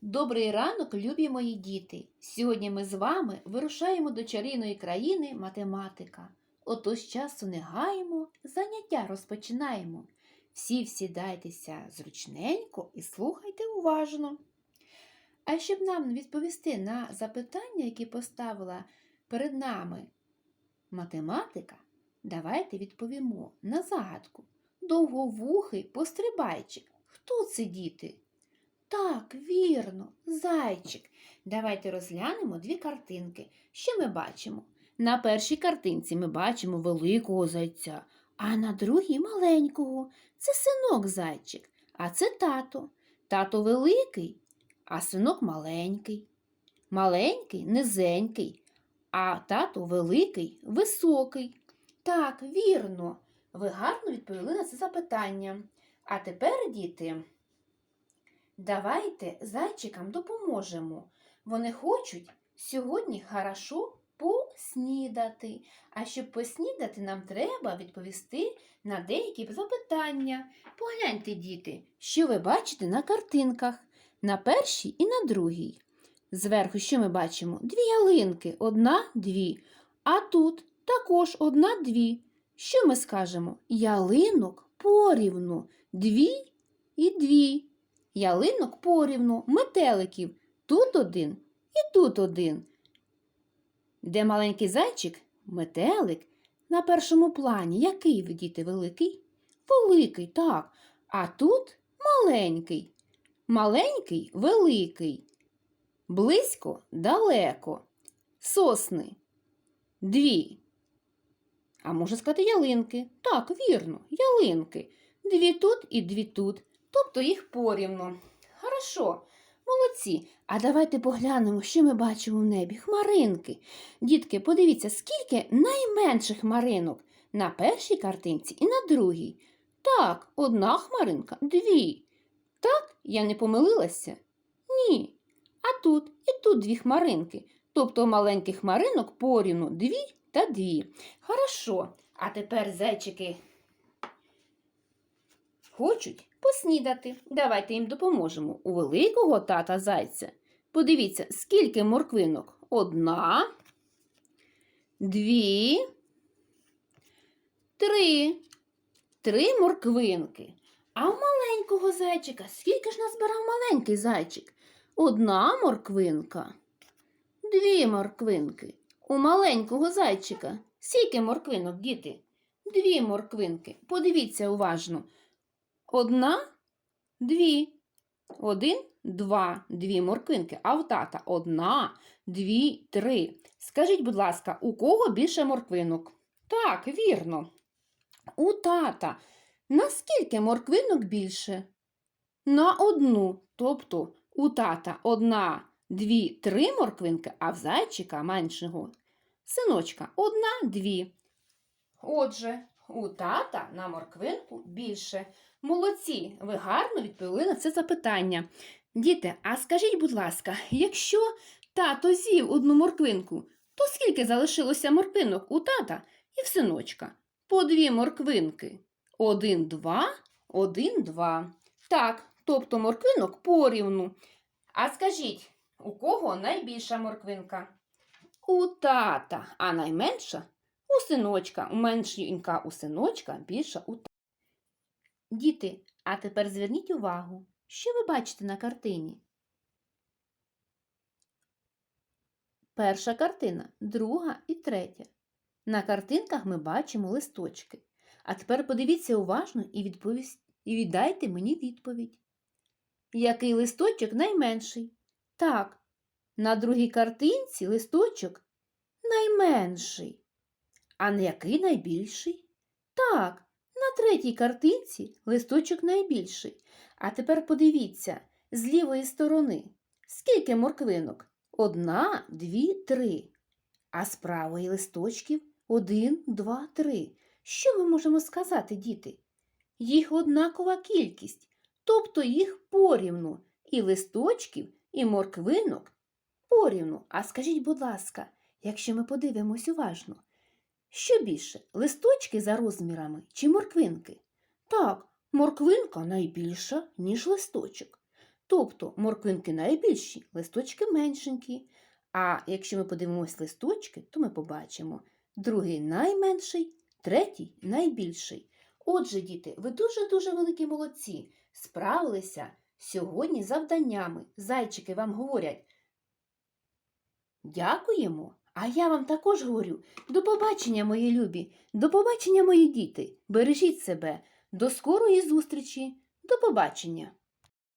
Добрий ранок, любі мої діти! Сьогодні ми з вами вирушаємо до чарівної країни математика. Отож часу не гаємо, заняття розпочинаємо. Всі всідайтеся зручненько і слухайте уважно. А щоб нам відповісти на запитання, які поставила перед нами математика, давайте відповімо на загадку. Довговухий пострибайчик. Хто це діти? Так, вірно, зайчик. Давайте розглянемо дві картинки. Що ми бачимо? На першій картинці ми бачимо великого зайця, а на другій маленького. Це синок зайчик, а це тато. Тато великий, а синок маленький. Маленький низенький, а тато великий високий. Так, вірно. Ви гарно відповіли на це запитання. А тепер, діти. Давайте зайчикам допоможемо. Вони хочуть сьогодні хорошо поснідати. А щоб поснідати, нам треба відповісти на деякі запитання. Погляньте, діти, що ви бачите на картинках, на першій і на другій. Зверху що ми бачимо? Дві ялинки, одна, дві. А тут також одна, дві. Що ми скажемо? Ялинок порівну, дві і дві. Ялинок порівну, метеликів. Тут один і тут один. Де маленький зайчик? Метелик. На першому плані який ви, діти, великий? Великий, так. А тут маленький. Маленький великий. Близько далеко. Сосни. Дві. А можна сказати ялинки. Так, вірно, ялинки. Дві тут і дві тут тобто їх порівну. Хорошо, молодці. А давайте поглянемо, що ми бачимо в небі. Хмаринки. Дітки, подивіться, скільки найменших хмаринок на першій картинці і на другій. Так, одна хмаринка, дві. Так, я не помилилася? Ні. А тут і тут дві хмаринки. Тобто маленьких хмаринок порівну дві та дві. Хорошо. А тепер зайчики хочуть поснідати. Давайте їм допоможемо. У великого тата зайця. Подивіться, скільки морквинок? Одна, дві, три. Три морквинки. А у маленького зайчика скільки ж назбирав маленький зайчик? Одна морквинка, дві морквинки. У маленького зайчика. Скільки морквинок, діти? Дві морквинки. Подивіться уважно. Одна, дві. Один, два, дві морквинки. А в тата одна, дві, три. Скажіть, будь ласка, у кого більше морквинок? Так, вірно. У тата. Наскільки морквинок більше? На одну. Тобто у тата одна, дві, три морквинки, а в зайчика меншого. Синочка одна, дві. Отже, у тата на морквинку більше. Молодці, ви гарно відповіли на це запитання. Діти, а скажіть, будь ласка, якщо тато з'їв одну морквинку, то скільки залишилося морквинок у тата і в синочка? По дві морквинки. Один, два, один, два. Так, тобто морквинок порівну. А скажіть, у кого найбільша морквинка? У тата, а найменша у синочка. Меншенька у синочка, більша у тата. Діти, а тепер зверніть увагу, що ви бачите на картині? Перша картина, друга і третя. На картинках ми бачимо листочки. А тепер подивіться уважно і, відповість... і віддайте мені відповідь. Який листочок найменший? Так, на другій картинці листочок найменший. А на який найбільший? Так, на третій картинці листочок найбільший. А тепер подивіться, з лівої сторони. Скільки морквинок? Одна, дві, три. А з правої листочків один, два, три. Що ми можемо сказати, діти? Їх однакова кількість, тобто їх порівну і листочків, і морквинок порівну. А скажіть, будь ласка, якщо ми подивимось уважно, що більше, листочки за розмірами чи морквинки? Так, морквинка найбільша, ніж листочок. Тобто морквинки найбільші, листочки меншенькі. А якщо ми подивимось листочки, то ми побачимо другий найменший, третій найбільший. Отже, діти, ви дуже-дуже великі молодці. Справилися сьогодні завданнями. Зайчики вам говорять. Дякуємо. А я вам також говорю до побачення, мої любі, до побачення, мої діти. Бережіть себе. До скорої зустрічі. До побачення.